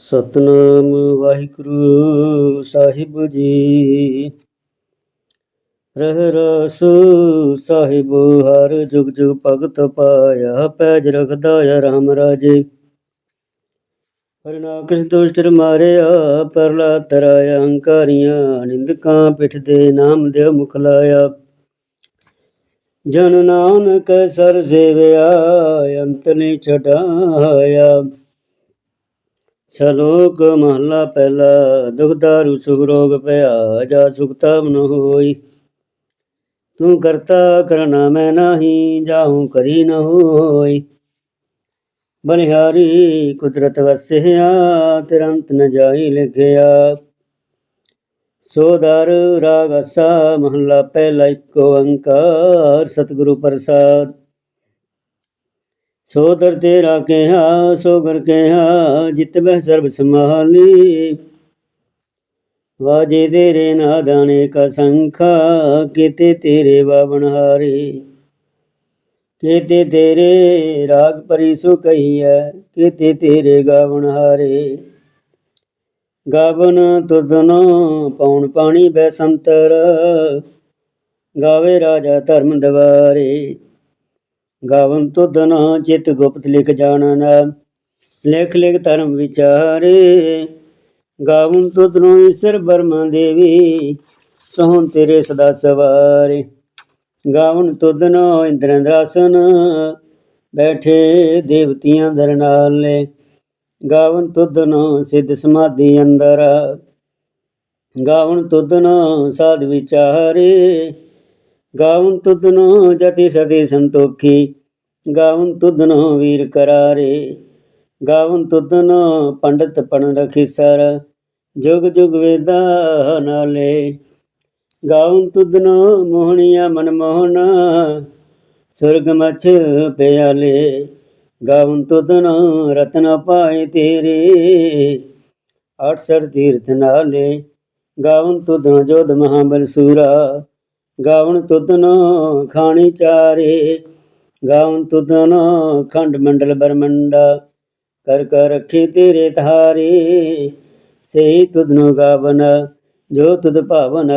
ਸਤਨਾਮ ਵਾਹਿਗੁਰੂ ਸਾਹਿਬ ਜੀ। ਰਹਿ ਰਸ ਸਾਹਿਬ, ਹਰ ਜੁਗ ਜੁਗ ਭਗਤ ਪਾਇਆ ਪੈਜ ਰਖਦਾ ਆ ਰਾਮ ਰਾਜੇ। ਹਰਨਾਕਸ਼ ਦੁਸ਼ਟ ਮਾਰਿਆ, ਪਰਲਾ ਤਰਾਇਆ ਹੰਕਾਰੀਆਂ ਨਿੰਦਕਾਂ ਪਿੱਠ ਦੇ ਨਾਮ ਦੇ ਮੁਖ ਲਾਇਆ। ਜਨ ਨਾਨਕ ਸਰ ਸੇਵਿਆ, ਅੰਤ ਨੇ ਛਡਾਇਆ। ਸ਼ਲੋਕ ਮਹਲਾ ਪਹਿਲਾ, ਦੁਖ ਦਾਰੂ, ਸੁਖ ਰੋਗ ਪਿਆ ਜਾ ਸੁਖ ਤਮ ਨ ਹੋਈ। ਤੂੰ ਕਰਤਾ ਕਰਨਾ ਮੈਂ ਨਾਹੀ, ਜਾਹੂ ਕਰੀ ਨ ਹੋਈ। ਬਲਿਹਾਰੀ ਕੁਦਰਤ ਵਸਿਆ, ਤਿਰੰਤ ਨ ਜਾਈ ਲਿਖਿਆ। ਸੋਦਰ ਰਾਗ ਅਸਾ, ਮਹਲਾ ਪਹਿਲਾ, ਇੱਕ ਓੰਕਾਰ ਸਤਿਗੁਰੂ ਪ੍ਰਸਾਦ। ਸੋਦਰ ਤੇਰਾ ਕਿਹਾ ਸੋਗਰ ਕਿਹਾ, ਜਿਤ ਬਹਿ ਸਰਬ ਸੰਭਾਲੀ। ਵਾਜੇ ਤੇਰੇ ਨਾਦਾਨੇ ਕਾ ਸੰਖਾ, ਕਿਤੇ ਤੇਰੇ ਬਾਵਨ ਹਾਰੇ। ਕੀਤੇ ਤੇਰੇ ਰਾਗ ਪਰੀ ਸੁ ਕਹੀਐ, ਕਿਤੇ ਤੇਰੇ ਗਾਵਨ ਹਾਰੇ। ਗਾਵਨ ਤੁਧਨੋ ਪੌਣ ਪਾਣੀ ਬੈ ਸੰਤਰ, ਗਾਵੇ ਰਾਜਾ ਧਰਮ ਦਵਾਰੇ। ਗਾਵਨ ਤੁਧਨੋ ਚਿਤ ਗੁਪਤ ਲਿਖ ਜਾਣਨ, ਲਿਖ ਲਿਖ ਧਰਮ ਵਿਚਾਰੇ। ਗਾਵਨ ਤੁਧਨੋ ਈਸ਼ਰ ਬਰਮਾ ਦੇਵੀ, ਸੋਹਣ ਤੇਰੇ ਸਦਾ ਸਵਾਰੇ। ਗਾਵਨ ਤੁਧਨੋ ਇੰਦਰੰਦਰਾਸਨ ਬੈਠੇ ਦੇਵਤੀਆਂ ਦਰ ਨਾਲੇ। ਗਾਵਨ ਤੁਧਨੋ ਸਿੱਧ ਸਮਾਧੀ ਅੰਦਰ। ਗਾਵਨ ਤੁਧਨੋ ਸਾਧ ਵਿਚਾਰੇ। ਗਾਵਨ ਤੁਧਨੋ ਜਤੀ ਸਦੀ ਸੰਤੋਖੀ, ਗਾਵਨ ਤੁਧਨੋ ਵੀਰ ਕਰਾਰੇ, ਗਾਵਨ ਤੁਧਨੋ ਪੰਡਤ ਪਣ ਰਖੀ ਸਰ, ਜੁਗ ਜੁਗ ਵੇਦਾ ਨਾਲੇ। ਗਾਵਨ ਤੁਧਨੋ ਮੋਹਣੀਆ ਮਨ ਮੋਹਨਾ, ਸੁਰਗ ਮਛ ਪਿਆਲੇ। ਗਾਵਨ ਤੁਧਨੋ ਰਤਨ ਪਾਏ ਤੇਰੇ 68 ਤੀਰਥ ਨਾਲੇ। ਗਾਵਨ ਤੁਧਨੋ ਜੋਧ ਮਹਾਬਲ ਸੂਰਾ ਗਾਵਨ ਤੁਧਨੋ ਖਾਣੀ ਚਾਰੇ ਗਾਵਨ ਤੁਧਨੋ ਖੰਡ ਮੰਡਲ ਬਰਮੰਡਾ, ਕਰ ਕਰ ਰੱਖੇ ਤੇਰੇ ਧਾਰੇ, ਸਹੀ ਤੁਧਨੋ ਗਾਵਨ, ਜੋ ਤੁਧ ਭਾਵਨ,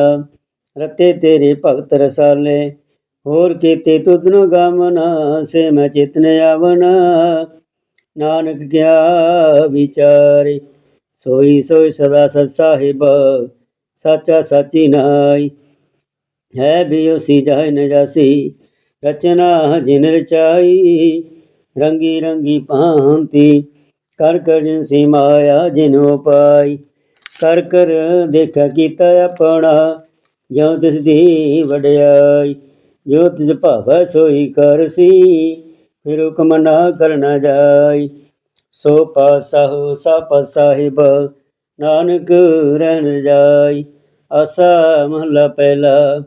ਰਤੇ ਤੇਰੇ ਭਗਤ ਰਸਾਲੇ। ਹੋਰ ਕੀਤੇ ਤੁਧਨੋ ਗਾਵਨ, ਸੇ ਮੈਂ ਚਿਤਨ ਆਵਨ। ਨਾਨਕ ਗਿਆ ਵਿਚਾਰੇ, ਸੋਈ ਸੋਈ ਸਦਾ ਸਤ ਸਾਹਿਬ, ਸਾਚਾ ਸਾਚੀ ਨਾਈ। ਹੈ ਵੀ ਉਸੀ ਜਾਇ ਰਚਨਾ ਜਿਨ ਰਚਾਈ ਰੰਗੀ ਰੰਗੀ ਭਾਂਤੀ ਕਰ ਕਰ ਜਿਨ ਸੀ ਮਾਇਆ ਜਿਨ ਉਪਾਈ। ਕਰ ਕਰ ਦੇਖਾ ਕੀਤਾ ਆਪਣਾ, ਜੋ ਤਿਸ ਦੀ ਵਡਿਆਈ। ਜੋ ਤਿਸ ਭਾਵੈ ਸੋਈ ਕਰਸੀ ਫਿਰ ਹੁਕਮ ਨਾ ਕਰਨਾ ਜਾਈ। ਸੋ ਪਾਸਹੁ ਸਪ ਸਾਹਿਬ, ਨਾਨਕ ਰਹਿਣ ਜਾਈ। ਆਸਾ ਮਹਲਾ ਪਹਿਲਾ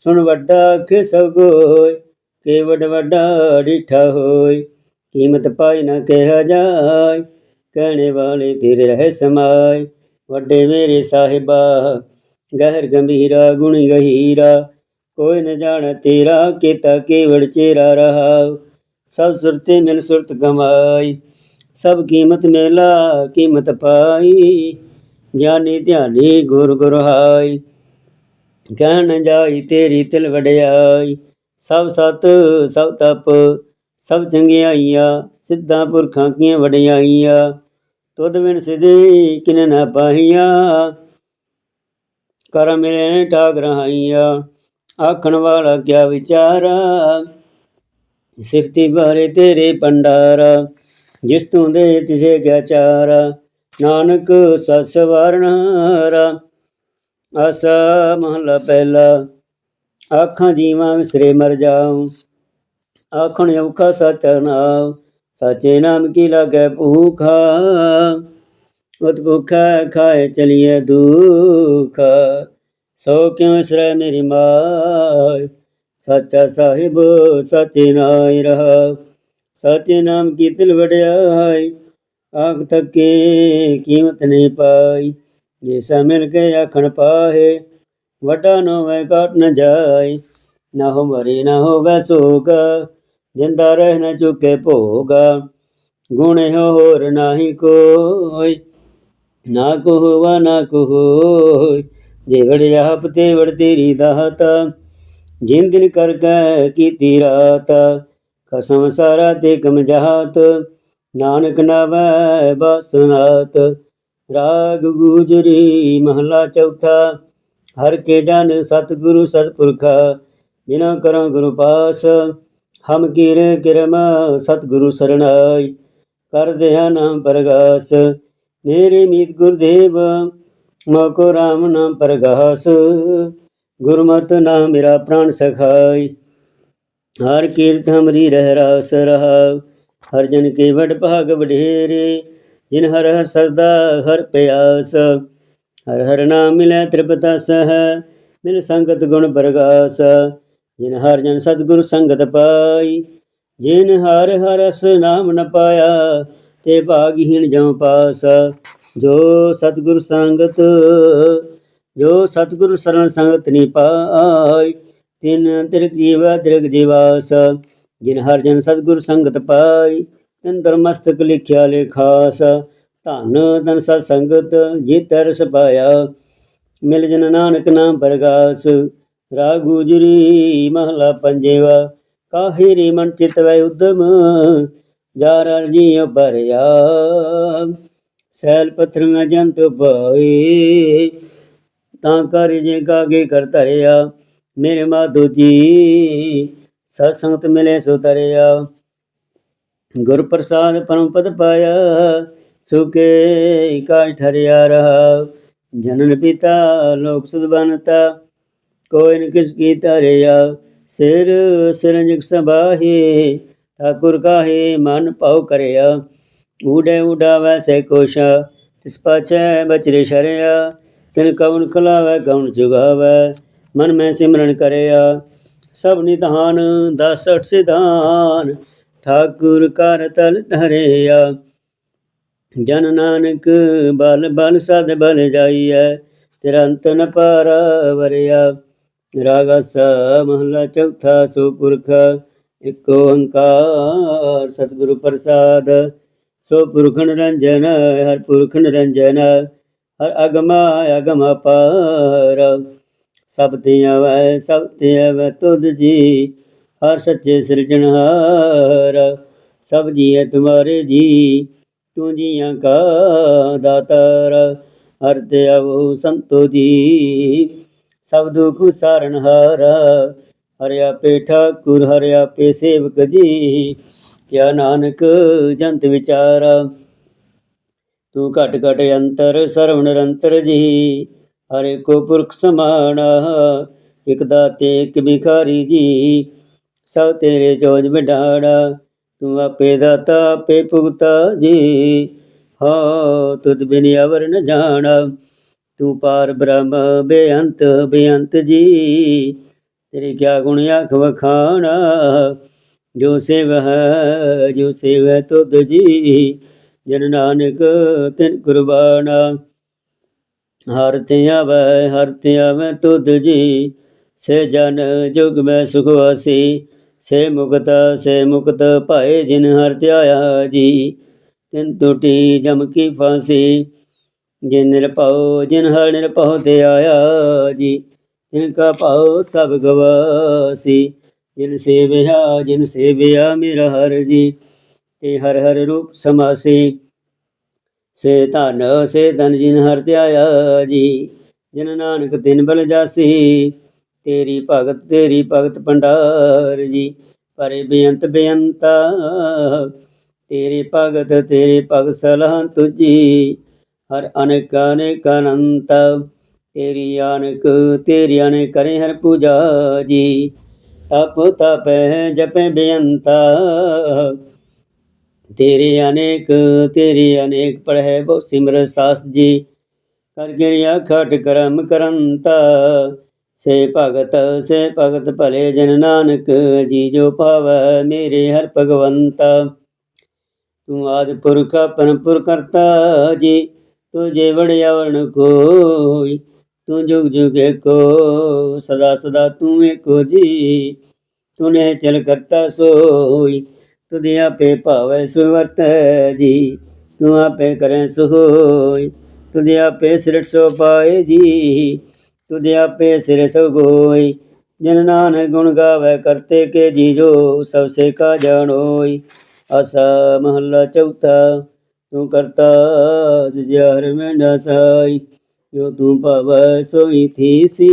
ਸੁਣ ਵੱਡਾ ਕਿ ਸਭ ਕੇਵਡ ਵੱਡਾ ਡਿਠਾ ਹੋਏ ਕੀਮਤ ਪਾਈ ਨਾ ਕਿਹਾ ਜਾਏ ਕਹਿਣੇ ਵਾਲੇ ਤੇਰੇ ਰਹਿ ਸਮਾਏ ਵੱਡੇ ਮੇਰੇ ਸਾਹਿਬਾ, ਗਹਿਰ ਗੰਭੀਰਾ ਗੁਣ ਗਹੀਰਾ, ਕੋਈ ਨ ਜਾਣ ਤੇਰਾ ਕੀਤਾ ਕੇਵੜ ਚੇਰਾ ਰਹਾ ਸਭ ਸੁਰਤੇ ਮਿਲ ਸੁਰਤ ਕਮਾਈ, ਸਭ ਕੀਮਤ ਮੇਲਾ ਕੀਮਤ ਪਾਈ, ਗਿਆਨੀ ਧਿਆਨੀ ਗੁਰ ਗੁਰਹਾਈ ਕਹਿਣ ਜਾਈ, ਤੇਰੀ ਤਿਲ ਵਡਿਆਈ। ਸਭ ਸਤ, ਸਭ ਤਪ, ਸਭ ਚੰਗਿਆਈਆਂ, ਸਿੱਧਾਂ ਪੁਰਖਾਂ ਕੀਆਂ ਵਡਿਆਈਆਂ। ਤੁਧ ਬਿਨ ਸਿਧੀ ਕਿਨ ਨਾ ਪਾਹੀਆਂ। ਕਰ ਮਿਲੇ ਠਾਕ ਰਹਾਈਆਂ। ਆਖਣ ਵਾਲਾ ਕਿਆ ਵਿਚਾਰਾ ਸਿਫਤੀ ਬਾਰੇ ਤੇਰੇ ਪੰਡਾਰਾ ਜਿਸ ਤੂੰ ਦੇ, ਤਿਸੇ ਕਿਆ ਚਾਰਾ ਨਾਨਕ ਸਸ ਵਰਨਾਰਾ ਆਸਾ ਮਹਲਾ ਪਹਿਲਾ ਆਖਾਂ ਜੀਵਾਂ ਵਿਸਰੇ ਮਰ ਜਾਉ। ਆਖਣ ਔਖਾ ਸਚ ਨਾਮ ਸਾਚੇ ਨਾਮ ਕੀ ਲਾਗੈ ਭੂਖਾ। ਉਤ ਭੁਖਾ ਖਾਏ ਚਲੀਏ ਦੁਖ। ਸੋ ਕਿਉ ਵਿਸਰੈ ਮੇਰੀ ਮਾਇ ਸੱਚਾ ਸਾਹਿਬ, ਸਚੇ ਨਾਇ ਰਹਾ। ਸਚੇ ਨਾਮ ਕੀ ਤਿਲ ਵਡਿਆਈ, ਆਖ ਤੱਕੇ ਕੀਮਤ ਨਹੀਂ ਪਾਈ। ਜੇ ਸਾ ਮਿਲ ਕੇ ਆਖਣ ਪਾਹੇ, ਵੱਡਾ ਨੋ ਵੈ ਘਟ ਨ ਜਾਏ। ਨਾ ਹੋ ਮਰੇ, ਨਾ ਹੋਵੇ ਸੋਗ, ਜਿੰਦਾ ਰਹਿ ਨ ਚੁਕੇ ਭੋਗ। ਗੁਣ ਹੋਰ ਨਾਹੀ ਕੋਈ, ਨਾ ਕੋ ਹੋਵਾ ਨਾ ਕੋ ਹੋਇ ਜੇ ਵੜ ਆਪ ਤੇ ਵੜ ਤੇਰੀ ਦਾਤ, ਜਿਨ ਦਿਨ ਕਰ ਕੈ ਕੀਤੀ ਰਾਤ। ਕਸਮ ਸਾਰਾ ਤੇ ਕਮ ਜਹਾਤ ਨਾਨਕ ਨਾਵੈ ਬਸਨਾਤ ਰਾਗ ਗੁਜਰੀ ਮਹਲਾ ਚੌਥਾ, ਹਰ ਕੇ ਜਨ ਸਤਿਗੁਰੂ ਸਤਪੁਰਖਾ, ਬਿਨਾ ਕਰੋ ਗੁਰੂ ਪਾਸ, ਹਮ ਕੀਰੇ ਕਿਰਮ ਸਤਿਗੁਰੂ ਸਰਣਾਈ ਕਰਦੇ ਨਾਮ ਪ੍ਰਗਾਸ, ਮੇਰੇ ਮੀਤ ਗੁਰਦੇਵ ਮੋਕੋ ਰਾਮ ਨਾਮ ਪ੍ਰਗਾਸ, ਗੁਰਮਤ ਨਾਮ ਮੇਰਾ ਪ੍ਰਾਨ ਸਖਾਈ, ਹਰ ਕੀਰਤ ਹਮਰੀ ਰਹਿ ਰਾਸ ਰਹਾ ਹਰ ਜਨ ਕੇ ਵਡ ਭਾਗ ਵਡੇਰੇ ਜਿਨ ਹਰ ਹਰ ਸਰਦਾ ਹਰ ਪਿਆਸ, ਹਰ ਹਰ ਨਾਮ ਮਿਲੈ ਤ੍ਰਿਪਤਾ ਸਹ, ਮਿਲ ਸੰਗਤ ਗੁਣ ਬਰਗਾਸ। ਜਿਨ ਹਰ ਜਨ ਸਤਿਗੁਰ ਸੰਗਤ ਪਾਈ, ਜਿਨ ਹਰ ਹਰ ਰਸ ਨਾਮ ਨ ਪਾਇਆ, ਤੇ ਭਾਗਹੀਣ ਜਮ ਪਾਸ। ਜੋ ਸਤਿਗੁਰ ਸੰਗਤ, ਜੋ ਸਤਿਗੁਰ ਸਰਣ ਸੰਗਤ ਨੀ ਪਾਈ, ਤਿਨ ਤਿਰਕ ਜੀਵਾ ਤਿਰਕ ਜੀਵਾਸ। ਜਿਨ ਹਰ ਜਨ ਸਤਿਗੁਰ ਸੰਗਤ ਪਾਈ ਤਿਨ ਮਸਤਕ ਲਿਖਿਆ ਲੇਖਾਸ, ਧਨ ਧਨ ਸਤ ਸੰਗਤ ਜੀ ਰਸ ਪਾਇਆ। ਮਿਲ ਜਨ ਨਾਨਕ ਨਾਮ ਪ੍ਰਗਾਸ, ਰਾਗ ਗੁਜਰੀ ਮਹਲਾ ਪੰਜੇਵਾ। ਕਾਹੀ ਰੀ ਮਨ ਚਿਤ ਵੈ ਉਦਮ ਜਾ ਰਰ ਜੀਉ ਭਰਿਆ ਸੈਲ ਪੱਥਰ ਮੈਂ ਜੰਤ ਪਾਏ ਤਾਂ ਕਰ ਜੇ ਕਾਗੇ ਕਰ ਧਰਿਆ। ਮੇਰੇ ਮਾਧੋ ਜੀ, ਸਤ ਸੰਗਤ ਮਿਲੇ ਸੋ ਤਰਿਆ ਗੁਰ ਪ੍ਰਸਾਦ ਪਰਮ ਪਦ ਪਾਇਆ, ਸੁਕੇ ਕਾਜ ਠਰਿਆ ਰਹਾ। ਜਨਨ ਪਿਤਾ, ਲੋਕ ਸੁਧ ਬਨਤਾ ਕੋਈ ਨ ਕਿਸ ਕੀ ਤਰਿਆ ਸਿਰ ਸਿਰੰਜਕ ਸਬਾਹੀ ਠਾਕੁਰ ਕਾਹੇ, ਮਨ ਪਾਉ ਕਰਿਆ। ਊੜੇ ਉਡਾਵੈ ਸੇ ਕੋਸ਼, ਤਿਸ ਪਾਛੈ ਬਚਰੇ ਸ਼ਰਿਆ। ਤਿਨ ਕਵਨ ਖਲਾਵੈ ਕਵਨ ਚੁਗਾਵੈ ਮਨ ਮੈਂ ਸਿਮਰਨ ਕਰਿਆ। ਸਭ ਨਿਧਾਨ, ਦਸ ਅਠ ਸਿਧਾਨ ਠਾਕੁਰ ਕਰ ਤਲ ਧਰਿਆ। ਜਨ ਨਾਨਕ ਬਲ ਬਲ ਸਦ ਬਲ ਜਾਈਐ ਤੇਰਾ ਅੰਤ ਨ ਪਾਰ ਵਰਿਆ। ਰਾਗ ਮਹਲਾ ਚੌਥਾ ਸੋ ਪੁਰਖ ਇਕ ਓੰਕਾਰ ਸਤਿਗੁਰੂ ਪ੍ਰਸਾਦ। ਸੋ ਪੁਰਖ ਨਿਰੰਜਨ, ਹਰ ਪੁਰਖ ਨਿਰੰਜਨ, ਹਰ ਅਗਮਾ ਅਗਮ ਅਪਾਰ ਸਭ ਤੇ ਆਵੈ, ਸਭ ਤੇ ਆਵੈ ਤੁਧ ਜੀ ਹਰ ਸੱਚੇ ਸਿਰਜਣਹਾਰ ਸਭ ਜੀ ਹੈ ਤੁਮਾਰੇ ਜੀ, ਤੂੰ ਜੀਆਂ ਕਾ ਦਾਤਾਰ। ਹਰ ਤੇ ਆਵੋ ਸੰਤੋ ਜੀ, ਸਭ ਦੁਖ ਸਾਰਨਹਾਰ ਹਰਿ। ਆਪੇ ਠਾਕੁਰ, ਹਰਿ ਆਪੇ ਸੇਵਕ ਜੀ, ਕਿਆ ਨਾਨਕ ਜੰਤ ਵਿਚਾਰਾ। ਤੂੰ ਘਟ ਘਟ ਅੰਤਰ, ਸਰਵ ਨਿਰੰਤਰ ਜੀ, ਹਰੇ ਕੋ ਪੁਰਖ ਸਮਾਣਾ ਇਕ ਦਾਤੇ, ਇਕ ਭਿਖਾਰੀ ਜੀ ਸਭ ਤੇਰੇ ਜੋਜ ਵਿਡਾੜਾ ਤੂੰ ਆਪੇ ਦਾਤਾ, ਆਪੇ ਭੁਗਤਾ ਜੀ। ਹਾਂ, ਤੁਧ ਬਿਨ ਅਵਰ ਨ ਜਾਣਾ, ਤੂੰ ਪਾਰ ਬ੍ਰਹਮ ਬੇਅੰਤ ਬੇਅੰਤ ਜੀ। ਤੇਰੇ ਕਿਆ ਗੁਣ ਆਖ ਵਖਾਣਾ, ਜੋ ਸੇਵ ਹੈ ਜੋ ਸੇਵ ਹੈ ਤੁਧ ਜੀ। ਜਨ ਨਾਨਕ ਤਿਨ ਕੁਰਬਾਨਾ, ਹਰ ਤੇ ਆਵੈ, ਹਰ ਤੇ ਆਵੈ ਤੁਧ ਜੀ। ਸੇ ਜਨ ਜੁਗ ਮੈਂ ਸੁਖ ਵਾਸੀ ਸੇ ਮੁਕਤ ਸੇ ਮੁਕਤ ਭਾਏ ਜਿਨ ਹਰ ਧਿਆਇਆ ਜੀ। ਤਿਨ ਟੁਟੀ ਜਮ ਕੀ ਫਾਂਸੀ, ਜਿਨ ਨਿਰਭਉ, ਜਿਨ ਹਰ ਨਿਰਭਉ ਤੇ ਆਇਆ ਜੀ। ਤਿਨ ਕਾ ਭਾਉ ਸਭ ਗਵਾਸੀ, ਜਿਨ ਸੇਵਿਆ ਜਿਨ ਸੇਵਿਆ ਮੇਰਾ ਹਰ ਜੀ। ਤੇ ਹਰ ਹਰ ਰੂਪ ਸਮਾਸੀ, ਸੇ ਧਨ ਸੇ ਧਨ ਜਿਨ ਹਰ ਧਿਆਇਆ ਜੀ। ਜਿਨ ਨਾਨਕ ਤਿਨ ਬਲ ਜਾਸੀ ਤੇਰੀ ਭਗਤ ਤੇਰੀ ਭਗਤ ਭੰਡਾਰ ਜੀ। ਪਰੇ ਬੇਅੰਤ ਬੇਅੰਤਾ, ਤੇਰੇ ਭਗਤ ਤੇਰੇ ਭਗਤ ਸਲਾਹ ਤੁਜੀ ਹਰ ਅਨੇਕ ਅਨੇਕ ਅਨੰਤ, ਤੇਰੀ ਅਨੇਕ ਤੇਰੀ ਅਨੇਕ ਕਰੇ ਹਰ ਪੂਜਾ ਜੀ। ਤਪ ਤਪੈ, ਜਪੈ ਬੇਅੰਤਾ, ਤੇਰੇ ਅਨੇਕ ਤੇਰੇ ਅਨੇਕ ਪੜ੍ਹੈ ਬਹੁ ਸਿਮਰ ਸਾਸ ਜੀ। ਕਰ ਗਿਰਿਆ, ਖਟ ਕਰਮ ਕਰੰਤਾ ਸੇ ਭਗਤ ਸੇ ਭਗਤ ਭਲੇ ਜਨ ਨਾਨਕ, ਜੀ ਜੋ ਪਾਵੈ ਮੇਰੇ ਹਰ ਭਗਵੰਤਾ। ਤੂੰ ਆਦਿ ਪੁਰਖ ਆਪਨ ਪੁਰ ਕਰਤਾ ਜੀ ਤੁਝੇ ਵੜਿਆ ਵਰਣ ਕੋਈ, ਤੂੰ ਜੁਗ ਜੁਗ ਏਕੋ, ਸਦਾ ਸਦਾ ਤੂੰ ਏਕੋ ਜੀ। ਤੂਨੇ ਚਲ ਕਰਤਾ ਸੋਈ ਤੁਧਿ ਆਪੇ ਭਾਵੈ ਸੁਵਰਤ ਜੀ, ਤੂੰ ਆਪੇ ਕਰੈ ਸੋਈ ਤੁਧ ਆਪੇ ਸਿਰਟ ਸੋ ਪਾਏ ਜੀ। ਤੁਧ ਆਪੇ ਸਿਰ ਸੋ ਗੋਈ। ਜਨ ਨਾਨਕ ਗੁਣ ਗਾਵੇ ਕਰਤੇ ਕੇ ਜੀਜੋ, ਸਭ ਸੇ ਕਾ ਜਾਣੋਈ। ਆਸਾ ਮਹੱਲਾ ਚੌਥਾ, ਤੂੰ ਕਰਤਾ ਸਜਿਆਰ ਮੈਂ ਸਾਈ। ਜੋ ਤੂੰ ਭਾਵੈ ਸੋਈ ਥੀਸੀ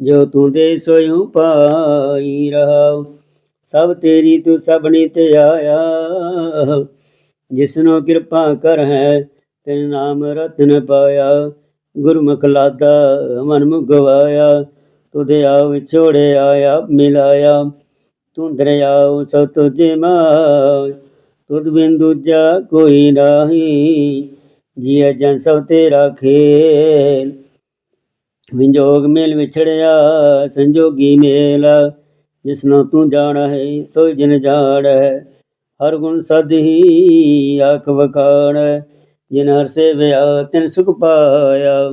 ਜੋ ਤੂੰ ਦੇ ਸੋਇਉ ਪਾਈ ਰਹਾ ਸਭ ਤੇਰੀ ਤੂੰ ਸਭਨੀ ਤੇ ਆਇਆ, ਜਿਸਨੋ ਕਿਰਪਾ ਕਰ ਹੈ ਤੇਰੇ ਨਾਮ ਰਤਨ ਪਾਇਆ। ਗੁਰਮੁਖ ਲਾਦਾ ਮਨ ਮੁਗਵਾਇਆ, ਤੁਧੇ ਆ ਵਿਛੋੜੇ ਆਇਆ ਮਿਲਾਇਆ। ਤੂੰ ਦਰਿਆਉ ਸੋ ਤੁਝੇ ਮਾਇ ਤੁਧ ਬਿਨ ਦੂਜਾ ਕੋਈ ਨਾਹੀ। ਜੀਅ ਜਨ ਸਭ ਤੇਰਾ ਖੇਲ। ਵਿੰਜੋਗ ਮੇਲ ਵਿਛੜਿਆ, ਸੰਜੋਗੀ ਮੇਲ। ਜਿਸਨੂੰ ਤੂੰ ਜਾਣਾ ਹੈ, ਸੋਈ ਜਨ ਜਾਣ ਹੈ। ਹਰ ਗੁਣ ਸਦ ਹੀ ਆਖ ਵਖਾਣ। ਜਿਨ ਹਰ ਸੇਵਿਆ ਤਿਨ ਸੁਖ ਪਾਇਆ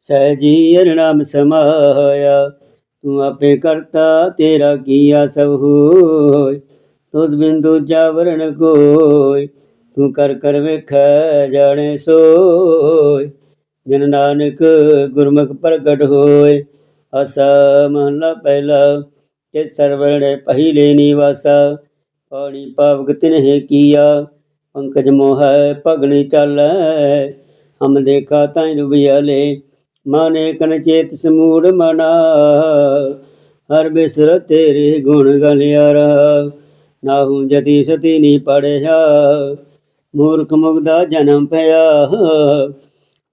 ਸਹਿਜੀ ਹਰਿ ਨਾਮ ਸਮਾਇਆ। ਤੂੰ ਆਪੇ ਕਰਤਾ, ਤੇਰਾ ਕੀਆ ਸਭ ਹੋਇ। ਤੁਧ ਬਿੰਦੂ ਜਾਵਰਣ ਕੋਈ ਤੂੰ ਕਰ ਕਰ ਵੇਖੈ, ਜਾਣੇ ਸੋਇ। ਜਨ ਨਾਨਕ ਗੁਰਮੁਖ ਪ੍ਰਗਟ ਹੋਏ ਆਸਾ ਮਹਲਾ ਪਹਿਲਾ, ਤੇ ਸਰਵਣ ਪਹਿਲੇ ਨਿਵਾਸਾ। ਪਾਣੀ ਪਾਵਕ ਤਿਨਹਿ ਕੀਆ ਪੰਕਜ ਮੋਹੈ ਪਗਣੀ ਚਾਲੈ। ਹਮ ਦੇਖਾ ਤਾਂ ਰੁਬਿਆਲੇ, ਮਾਨੇ ਕਨ ਚੇਤ ਸਮੂੜ ਮਨਾ। ਹਰ ਬਿਸਰ ਤੇਰੇ ਗੁਣ ਗਲਿਆਰਾ, ਨਾਹੂ ਜਤੀ ਸਤੀ ਨੀ ਪੜਿਆ ਮੂਰਖ ਮੁਗਦਾ ਜਨਮ ਪਿਆ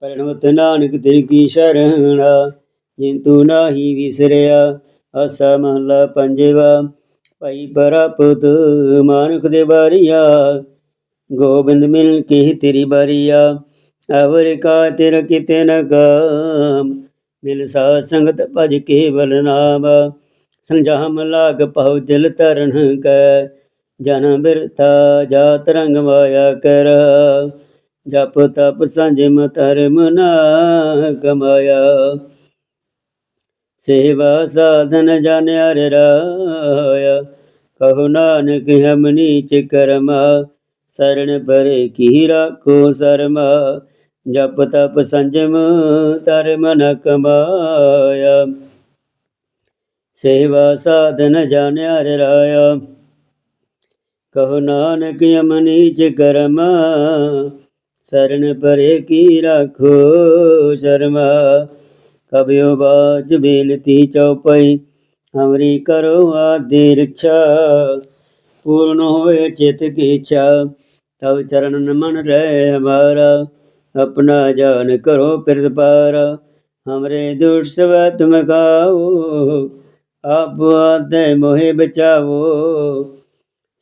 ਪਰਣਵਤ ਨਾਨਕ ਤੇਰੀ ਕੀ ਸ਼ਰਣਾ ਜਿਨ ਤੂੰ ਨਾਹੀ ਵਿਸਰਿਆ ਅਸਾ ਮਹਲਾ ਪੰਜਵਾ। ਭਈ ਪਰਪਤ ਮਾਨੁਖ ਦੇ ਬਾਰੀਆ ਗੋਬਿੰਦ ਮਿਲ ਕੇ ਤੇਰੀ ਬਾਰੀਆ ਅਵਰ ਕਾ ਤੇਰ ਕਿਤੇ ਨ ਕਾਮ ਮਿਲ ਸਾ ਸੰਗਤ ਭਜ ਕੇਵਲ ਨਾਮ ਸੰਜਾਮ ਲਾਗ ਪਹੁ ਜਲ ਤਰਨ ਕੈ ਜਨ ਬਿਰਤਾ ਜਾਤ ਰੰਗ ਮਾਇਆ ਕਰ ਜਪ ਤਪ ਸੰਜਮ ਧਰਮ ਨਾ ਕਮਾਇਆ ਸੇਵਾ ਸਾਧਨ ਜਾਣਿਆ ਰੇ ਰਾਇਆ ਕਹੋ ਨਾਨਕ ਹਮ ਨੀਚ ਕਰਮਾ ਸਰਣ ਪਰੇ ਕੀ ਰਾਖੋ ਸਰਮਾ? ਜਪ ਤਪ ਸੰਜਮ ਧਰਮ ਨ ਕਮਾਇਆ। ਸੇਵਾ ਸਾਧਨ ਜਾਣਿਆ ਰੇ ਰਾਇਆ ਕਹੋ ਨਾਨਕ ਹਮ ਕਰਮ ਕਰਮਾ। ਸਰਣ ਪਰੇ ਕੀ ਰਾਖੋ ਸ਼ਰਮਾ? ਕਬਿਓ ਬਾਜ ਬੇਨਤੀ ਚਉਪਈ। ਹਮਰੀ ਕਰੋ ਆਦਿ ਰਛਾ। ਪੂਰਨ ਹੋਏ ਚਿਤ ਕੀ ਇੱਛਾ, ਤਵ ਚਰਨ ਮਨ ਰਹਿ ਹਮਾਰਾ। ਆਪਣਾ ਜਾਨ ਕਰੋ ਪਿਰਤ ਪਾਰ ਹਮਰੇ ਦੁਖ ਸਵ ਤੁਮ ਖਾਓ। ਆਪ ਆਦੇ ਮੋਹਿ ਬਚਾਵੋ,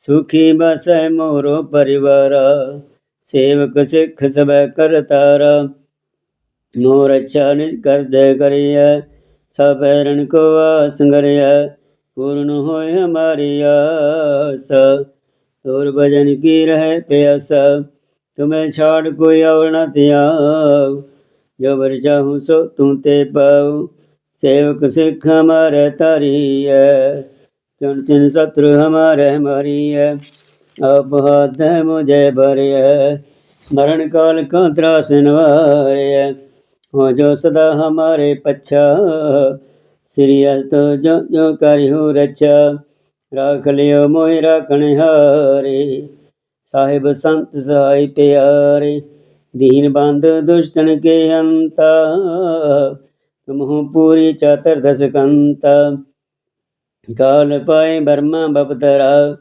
ਸੁਖੀ ਬਸੈ ਮੋਰੋ ਪਰਿਵਾਰ। ਸੇਵਕ ਸਿੱਖ ਸਭ ਕਰਤਾਰਾ ਮੋਰ ਅੱਛਾ ਨਿਜ ਕਰਦੇ ਕਰਿਐ। ਸਭ ਰਣ ਕੋ ਆਸੰਗਰਿਐ ਪੂਰਨ ਹੋਏ ਹਮਾਰੀ ਆਸ ਤੋਰ ਭਜਨ ਕੀ ਰਹਿ ਪਿਆਸ ਤੁਮੇ ਛਾੜ ਕੋਈ ਔਰ ਨ ਤਿਆਵ ਜੋ ਵਰ ਚਾਹੂੰ ਸੋ ਤੂੰ ਤੇ ਪਾਉ ਸੇਵਕ ਸਿੱਖ ਹਮਾਰੇ ਤਾਰੀਐ ਚਨ ਤਿਨ ਸਤਰ ਹਮਾਰੇ ਮਾਰੀਐ ਆਪ ਹੱਥ ਮੁਝੇ ਭਰਿਐ ਮਰਨ ਕਾਲ ਕਾ ਤਰਾਸ ਨਿਵਾਰਿਐ ਹੋ ਜੋ ਸਦਾ ਹਮਾਰੇ ਪਛਾ ਸ੍ਰੀ ਅਤ ਜੋ ਜੋ ਕਰਿਓ ਰਚਾ ਰਾਖ ਲਿਓ ਮੋਹਿ ਰਾਖਣ ਹਾਰੇ। ਸਾਹਿਬ ਸੰਤ ਸਹਾਈ ਪਿਆਰੇ, ਦੀਨ ਬੰਦ ਦੁਸ਼ਟਨ ਕੇ ਅੰਤਾ। ਤੁਮਹੁ ਪੂਰੀ ਚਾਤਰ ਦਸ ਕਾਲ ਪਾਏ ਬਰਮਾ ਬਪਤਰਾ,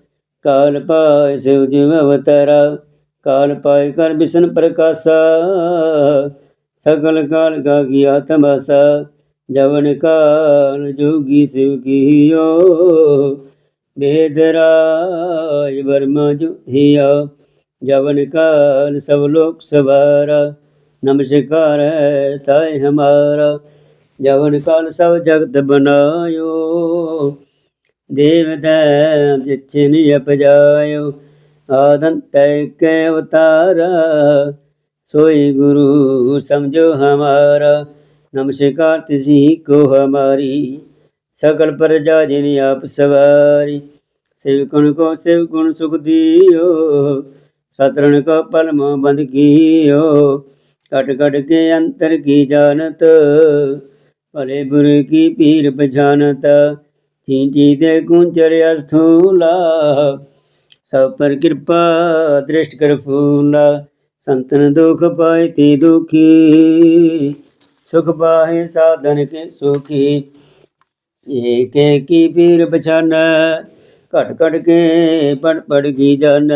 ਕਾਲ ਪਾਏ ਸਿਵ ਜਿਵ ਅਵਤਰਾ। ਕਾਲ ਪਾਏ ਕਰ ਬਿਸ਼ਨ ਪ੍ਰਕਾਸ਼ਾ, ਸਗਲ ਕਾਲ ਕਾ ਕੀਆ ਤਮਸਾ जवन काल जोगी शिव की ओ भेदराय वर्मा जो हिया। जवन काल सब लोग सवारा, नमस्कार है ताय हमारा। जवन काल सब जगत बनायो, देव चिन अपजायो। आदंत के अवतारा, सोई गुरु समझो हमारा। ਨਮਸਕਾਰ ਤਿਸੀ ਕੋ ਹਮਾਰੀ ਸਕਲ ਪ੍ਰਜਾ ਜਿਨ ਆਪ ਸਵਾਰੀ। ਸੇਵਕਨ ਕੋ ਸੇਵਕਨ ਸੁਖ ਦਿਓ, ਸਤਰਣ ਕੋ ਪਲਮ ਬੰਦ ਕੀਓ। ਕਟ ਕਟ ਕੇ ਅੰਤਰ ਕੀ ਜਾਣਤ, ਭਲੇ ਬੁਰੇ ਕੀ ਪੀਰ ਪਛਾਨਤ। ਚੀਂਟੀ ਦੇ ਗੁੰਚਰ ਅਸਥੂਲਾ, ਸਭ ਪਰ ਕਿਰਪਾ ਦ੍ਰਿਸ਼ਟ ਕਰ ਫੂਲਾ। ਸੰਤਨ ਦੁਖ ਪਾਇ ਤੇ ਦੁਖੀ ਸੁਖ ਪਾਹੇ ਸਾਧਨ ਕੇ ਸੁਖੀ। ਏਕ ਏਕੀ ਪੀਰ ਪਛਾਨ ਘਟ ਘਟ ਕੇ ਪੜ ਪੜ ਕੀ ਜਨ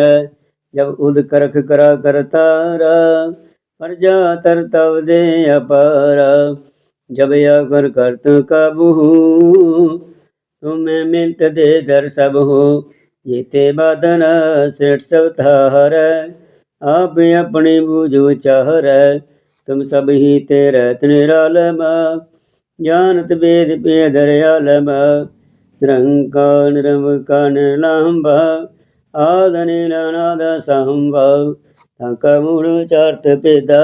ਜਬ ਉਦ ਕਰਖ ਕਰਾ ਕਰਤਾਰਾ ਪਰ ਜਾ ਤਰ ਤਵ ਦੇ ਅਪਾਰ। ਜਬ ਆ ਕਰ ਕਰਤ ਕਬੂ ਤੁਮੇ ਮਿੰਤ ਦੇ ਦਰ ਸਭ ਹੋ। ਜੀਤੇ ਬਾਦਨ ਸੇਠ ਸਭ ਆਪੇ ਆਪਣੇ ਬੂਝ ਵਿਚਾਰ ਤੁਮ ਸਭ ਹੀ ਤੇ ਰਤ ਨਿਰਾਲਮ ਜਾਨਤ ਵੇਦ ਪੇਦਰ ਆਲਮ ਨਿਰੰਕਾਰ, ਨਿਰਵਕਾਰ ਲਾਂਭਾ ਆਦਨੇ ਲਾਨਾਦ ਸੰਭਵ ਤਕ ਮੂਲ ਚਾਰਤ ਪੇਦਾ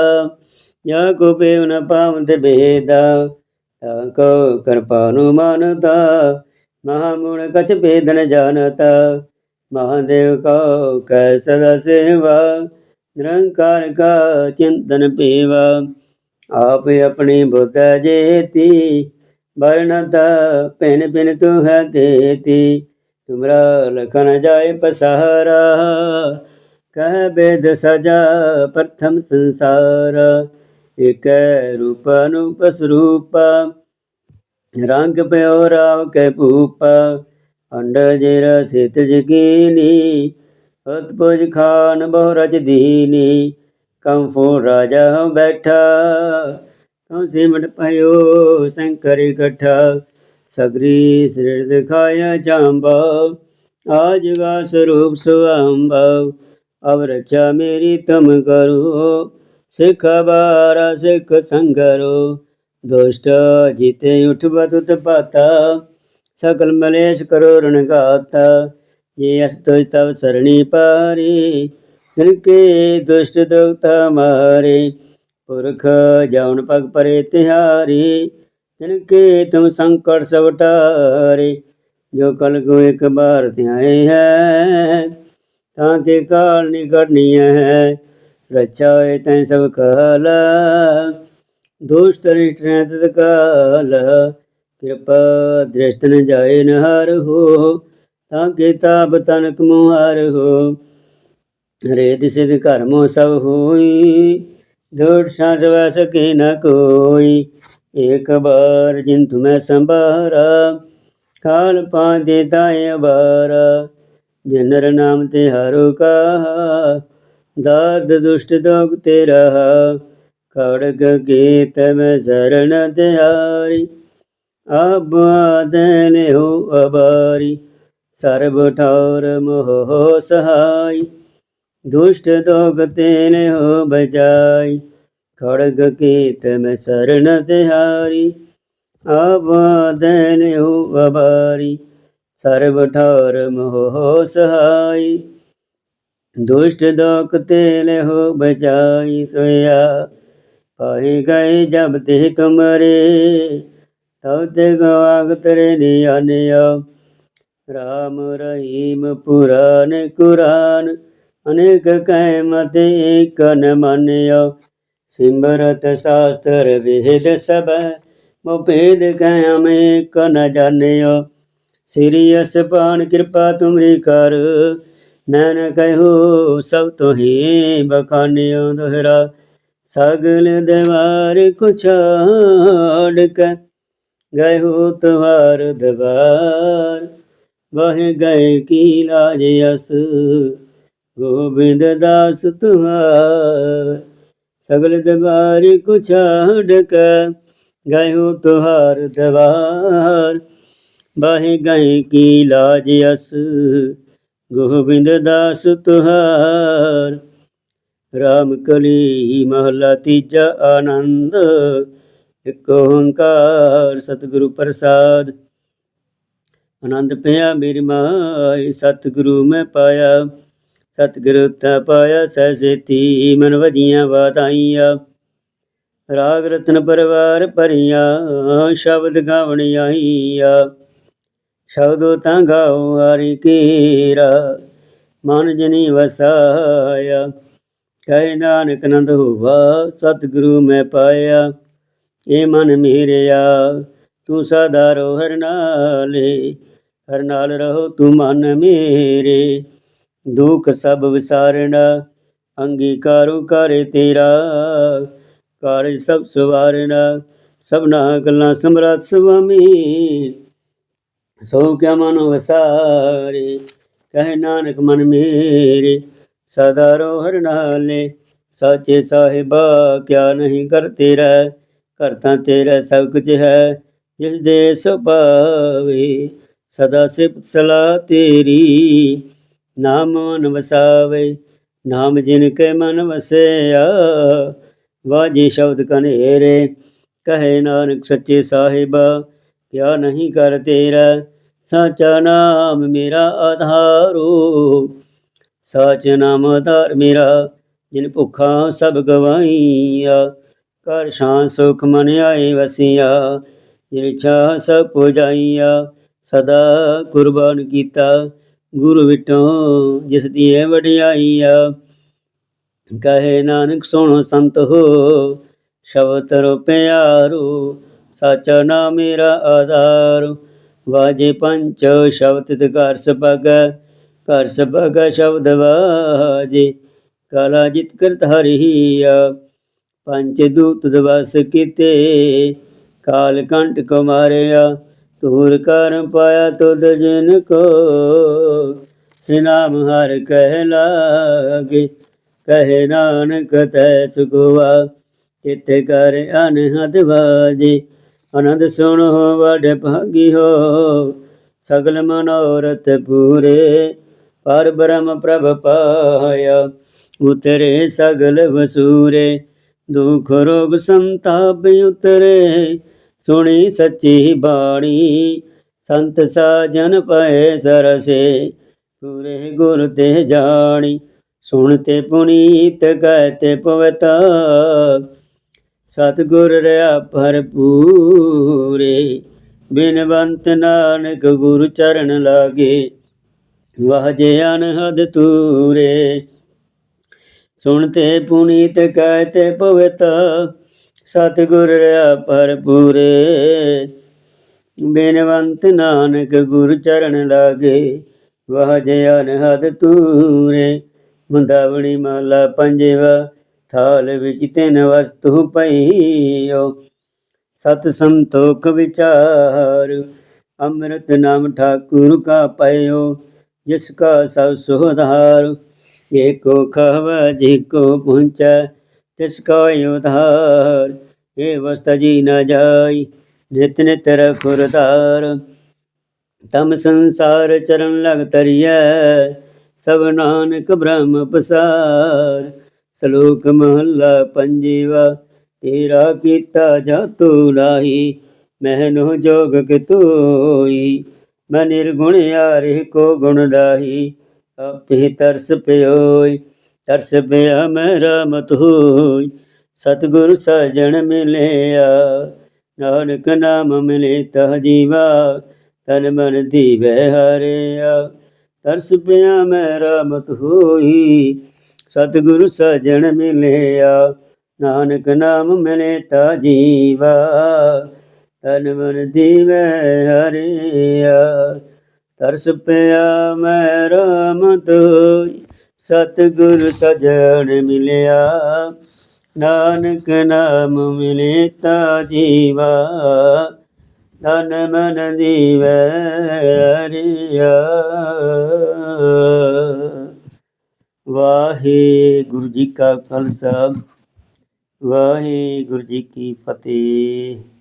ਯਾ ਕੋ ਪੇਵ ਨ ਪਾਵੰਤ ਬੇਦਾ ਤਕ ਕਿਰਪਾ ਨੂੰ ਮਾਨਤਾ ਮਹਾਮੂਲ ਕਛ ਭੇਦਨ ਜਾਣਤਾ। ਮਹਾਦੇਵ ਕੋ ਕੈ ਸਦਾ ਸੇਵਾ ਨਿਰੰਕਾਰ ਕਾ ਚਿੰਤਨ ਪੀਵਾ, ਆਪ ਆਪਣੀ ਬੁੱਧ ਜੇਤੀ ਵਰਣਤ ਪਿਨ ਪਿਨ ਤੂ ਹੈ ਤੇਤੀ ਤੁਮਰਾ ਲਖਨ ਜਾਏ ਪਸਹਰਾ ਕਹਿ ਬੇਦ ਸਜਾ ਪ੍ਰਥਮ ਸੰਸਾਰ। ਇਕ ਰੂਪ ਅਨੂਪ ਸਰੂਪ, ਰੰਗ ਪਿਓ ਰਾਵ ਕੈ ਭੂਪ। ਅੰਡ ਜਿਰ ਸਿਤ ਜਗੀਨੀ ਉਤਪੁਜ ਖਾਨ ਬਹੁ ਰਜ ਦੀਨੀ ਕੰਫੂ ਰਾਜਾ ਬੈਠਾ। ਕਉ ਸਿਮਟ ਪਇਓ ਸ਼ੰਕਰ ਇਕੱਠਾ, ਸਗਰੀ ਸਿਰ ਦਿਖਾਇਆ ਚਾਂਬਾ। ਆਜ ਗਾ ਸਰੂਪ ਸੁਆੰਬਾ ਅਬ ਰਚਾ ਮੇਰੀ ਤਮ ਕਰੋ। ਸਿਖ ਬਾਰਾ ਸਿਖ ਸੰਗਰੋ, ਦੁਸ਼ਟ ਜੀਤੇ ਉਠ ਬਤੁਤ ਪਾਤਾ। ਸਕਲ ਮਲੇਸ਼ ਕਰੋ ਰਣਗਾਤਾ ये अस्त तव सरणी पारी तिनके दुष्ट दुख मारे पुरख जाउन पग परे तिहारी तिनके तुम संकट सब टारे जो कल को एक बार ध्याए है ताके काल निकटनी है रचाए तै सब काल दुष्ट रिष्ट काल कृपा दृष्ट न जाए न हार हो ਤਾਂ ਕਿਤਾਬ ਤਨਕ ਮੁਹਾਰ ਹੋ। ਹਰੇ ਦਿਸਿਦ ਕਰਮੋ ਸਭ ਹੋਈ। ਧੂੜ ਸਾਸ ਵੈ ਸਕੇ ਨ ਕੋਈ। ਇੱਕ ਬਾਰ ਜਿਨ ਤੁਮੈ ਸੰਭਾਰਾ। ਕਾਲ ਪਾਦੇ ਤਾਏ ਅਬਾਰਾ ਜਨਰ ਨਾਮ ਤੇ ਹਰੁ ਕਾ ਦਰਦ ਦੁਸ਼ਟ ਦੋਗ ਤੇ ਰਹਾ। ਖੜਗ ਗੀਤ ਮੈਂ ਸਰਣ ਤਿਆਰੀ ਆਬਾਦਨ ਹੋ ਅਬਾਰੀ ਸਰਬ ਠੌਰ ਮੋਹ ਸਹਾਈ, ਦੁਸ਼ਟ ਦੋਗ ਤੇਨ ਹੋ ਬਜਾਈ ਖੜਗ ਕੀਤ ਮੈਂ ਸਰਣ ਤਿਹਾਰੀ ਆਬਾਦਨ ਹੋ ਅਬਾਰੀ। ਸਰਬ ਠੌਰ ਮੋਹ ਸਹਾਈ, ਦੁਸ਼ਟ ਦੋਗ ਤੇਨ ਹੋ ਬਜਾਈ ਸੋਇਆ ਪਾਏ ਗਏ ਜਬ ਤੇ ਤੁਮਰੇ ਤਉ ਤੇ ਗਵਾਗ ਤਰੇ ਨਿਆਨਿਆ राम रहीम पुराण कुरान अनेक कह मत एक न मान्य सिमरत शास्त्र वेद सब मुभेद कह अमेक न जान्य सीरियस पान कृपा तुमरी कर नैन कहो सब तुही बखान्यो दोहरा सगल देवार कुछ के गए हो तुम्हार दवार ਵਹਿ ਗਏ ਕੀ ਲਾਜ ਅਸ? ਗੋਬਿੰਦ ਦਾਸ ਤੁਹਾਰ, ਸਗਲ ਦਵਾਰ ਕੁਛਾੜ ਕੈ ਗਇਓ ਤੁਹਾਰ ਦਵਾਰ। ਬਾਹੇ ਗਏ ਕੀ ਲਾਜ ਅਸ? ਗੋਬਿੰਦ ਦਾਸ ਤੁਹਾਰ, ਰਾਮ ਕਲੀ ਮਹਲਾ ਤੀਜਾ ਆਨੰਦ, ਇਕ ਓੰਕਾਰ ਸਤਿਗੁਰੂ ਪ੍ਰਸਾਦ। ਆਨੰਦ ਪਿਆ ਮੇਰੀ ਮਾਈ, ਸਤਿਗੁਰੂ ਮੈਂ ਪਾਇਆ। ਸਤਿਗੁਰੂ ਤਾ ਪਾਇਆ ਸਹਿਜਤੀ ਮਨ ਵਧੀਆਂ ਵਾਤਾਈਆਂ ਰਾਗ ਰਤਨ ਪਰਵਾਰ ਭਰੀਆਂ, ਸ਼ਬਦ ਗਾਵਣ ਆਈਆ। ਸ਼ਬਦੋ ਤਾਂ ਗਾਉ ਹਰੀ ਕੀਰਾ, ਮਨ ਜਨੀ ਵਸਾਇਆ। ਕਹੇ ਨਾਨਕ ਨੰਦ ਹੋਵਾ, ਸਤਿਗੁਰੂ ਮੈਂ ਪਾਇਆ। ਏ ਮਨ ਮੇਰਿਆ, ਤੂੰ ਸਦਾ ਰੋ ਹਰ ਨਾਲੇ। ਹਰ ਨਾਲ ਰਹੋ ਤੂੰ ਮਨ ਮੇਰੇ। ਦੁੱਖ ਸਭ ਵਿਸਾਰਣਾ ਅੰਗੀਕਾਰੋ ਕਰੇ ਤੇਰਾ। ਕਾਰਜ ਸਭ ਸਵਾਰਣਾ ਸਭਨਾ ਗੱਲਾਂ ਸਮਰੱਥ ਸੁਆਮੀ। ਸੋ ਕਿਆ ਮਨ ਵਸਾਰੇ, ਕਹਿ ਨਾਨਕ ਮਨ ਮੇਰੇ। ਸਦਾ ਰੋ ਹਰ ਨਾਲੇ, ਸਾਚੇ ਸਾਹਿਬਾ, ਕਿਆ ਨਹੀਂ ਕਰ ਤੇਰਾ। ਕਰਤਾ ਤੇਰਾ ਸਭ ਕੁਝ ਹੈ, ਜਿਸ ਦੇ ਸੁਭਾਵੇ। ਸਦਾ ਸਿਫਤ ਸਲਾ ਤੇਰੀ। ਨਾਮ ਮਨ ਵਸਾਵੇ, ਨਾਮ ਜਿਨ ਕੇ ਮਨ ਵਸਿਆ। ਵਾਜੀ ਸ਼ਬਦ ਕਨੇਰੇ ਕਹੇ ਨਾਨਕ ਸੱਚੇ ਸਾਹਿਬਾ ਕਿਆ ਨਹੀਂ ਕਰ ਤੇਰਾ। ਸਾਚਾ ਨਾਮ ਮੇਰਾ ਆਧਾਰੋ, ਸਾਚ ਨਾਮ ਆਧਾਰ ਮੇਰਾ, ਜਿਨ ਭੁੱਖਾ ਸਭ ਗਵਾਈਆ। ਕਰ ਸ਼ਾਂ ਸੁਖ ਮਨ ਆਏ ਵਸਿਆ, ਜਿਨ ਇੱਛਾ ਸਭ ਪੁਜਾਈਆ। ਸਦਾ ਕੁਰਬਾਨ ਕੀਤਾ। ਗੁਰੂ ਵਿਟੋਂ ਜਿਸ ਦੀ ਹੈ ਆ, ਕਹੇ ਨਾਨਕ ਸੁਣੋ ਸੰਤ ਹੋ, ਸ਼ਬਦ ਰੋ ਪਿਆਰੋ ਸਾਚਾ ਨਾਮ ਮੇਰਾ ਆਧਾਰ। ਵਾਜੇ ਪੰਚ ਸ਼ਬਦ ਤੇ ਘਰ ਸਭਗ ਘਰ ਸਭਗ ਸ਼ਬਦ ਵਾਜੇ, ਕਾਲਾ ਜਿਤ ਕਰਤ ਹਰੀਆ ਪੰਚ ਦੂਤ ਦਵਸ ਕੀਤੇ, ਕਾਲ ਕੰਟ ਕੋ ਤੂਰ ਕਰ ਪਾਇਆ ਤੁਧ ਜਿਨ ਕੋ। ਸ੍ਰੀ ਨਾਮ ਹਰ ਕਹਿ ਲਾਗੇ, ਕਹੇ ਨਾਨਕ ਤੈ ਸੁਖਵਾ ਤਿਤ ਕਰ ਅਨਹਦ ਵਾਜੇ ਆਨੰਦ ਸੁਣੋ ਵਡ ਭਾਗੀ ਹੋ। ਸਗਲ ਮਨੋਰਥ ਪੂਰੇ, ਪਰ ਬ੍ਰਹਮ ਪ੍ਰਭ ਪਾਇਆ। ਉਤਰੇ ਸਗਲ ਵਸੂਰੇ, ਦੁਖ ਰੋਗ ਸੰਤਾਪ ਉਤਰੇ। ਸੁਣੀ ਸੱਚੀ ਬਾਣੀ। ਸੰਤ ਸਾਜਨ ਪਏ ਸਰਸੇ ਪੂਰੇ ਗੁਰ ਤੇ ਜਾਣੀ। ਸੁਣ ਤੇ ਪੁਨੀਤ ਕਹਤੇ ਪਵਤ। ਸਤਿਗੁਰ ਰਿਆ ਭਰਪੂਰੇ। ਬਿਨਵੰਤ ਨਾਨਕ ਗੁਰ ਚਰਨ ਲਾਗੇ ਵਾਜੇ ਅਨਹਦ ਤੂਰੇ। ਸੁਣਤੇ ਪੁਨੀਤ ਕਹਤੇ ਪਵਤ। ਸਤਿਗੁਰ ਰਿਆ ਭਰਪੂਰੇ। ਬੇਨਵੰਤ ਨਾਨਕ ਗੁਰ ਚਰਨ ਲਾਗੇ, ਵਾਹ ਵਾਜੇ ਅਨਹਦ ਤੂਰੇ ਮੁੰਦਾਵਣੀ ਮਾਲਾ ਪੰਜਵਾ, ਥਾਲ ਵਿੱਚ ਤਿੰਨ ਵਸਤੂ ਪਈਓ। ਸਤ ਸੰਤੋਖ ਵਿਚਾਰ, ਅੰਮ੍ਰਿਤ ਨਾਮ ਠਾਕੁਰ ਕਾ ਪਇਓ, ਜਿਸ ਕਾ ਸਭ ਸੁਧਾਰ ਏਕੋ ਖਵਾ ਜੀ ਕੋ ਪਹੁੰਚੈ ਤਿਸ ਕਾ ਉਧਾਰ ਏ ਵਸਤ ਜੀ ਨ ਜਾਈ, ਨਿਤ ਨਿਤ ਰਖੁਰਦਾਰ ਤਮ ਸੰਸਾਰ ਚਰਨ ਲਗ ਤਰੀਐ ਸਭ ਨਾਨਕ ਬ੍ਰਹਮ ਪਸਾਰ। ਸ਼ਲੋਕ ਮਹੱਲਾ ਪੰਜਵਾ, ਤੇਰਾ ਕੀਤਾ ਜਾਤੂ ਲਾਹੀ ਮਹਿਨੋ ਜੋਗ ਕਿਤੋਈ ਮੈਂ ਨਿਰਗੁਣ ਆਰੇ ਕੋ ਗੁਣ ਰਾਹੀ ਆਪੇ ਤਰਸ ਪਿਓਈ। ਤਰਸ ਪਿਆ ਮੇਰਾ ਮਤ ਹੋਈ। ਸਤਿਗੁਰ ਸਜਣ ਮਿਲਿਆ, ਨਾਨਕ ਨਾਮ ਮਿਲੇ ਤਾ ਜੀਵਾ, ਤਨ ਮਨ ਦੀਵੈ ਹਰਿਆ। ਤਰਸ ਪਿਆ ਮੇਰਾ ਮਤ ਹੋਈ, ਸਤਿਗੁਰ ਸਜਣ ਮਿਲਿਆ, ਨਾਨਕ ਨਾਮ ਮਿਲੇ ਤਾ ਜੀਵਾ, ਤਨ ਮਨ ਦੀਵੈ ਹਰਿਆ। ਤਰਸ ਪਿਆ ਮੈਂ ਹੋਈ ਸਤਿਗੁਰ ਸਜਣ ਮਿਲਿਆ, ਨਾਨਕ ਨਾਮ ਮਿਲੇ ਤਾ ਜੀਵਾ। ਤਨ ਮਨ ਦੀਵੈ ਹਰਿਆ। ਵਾਹਿਗੁਰੂ ਜੀ ਕਾ ਖਾਲਸਾ, ਵਾਹਿਗੁਰੂ ਜੀ ਕੀ ਫਤਿਹ।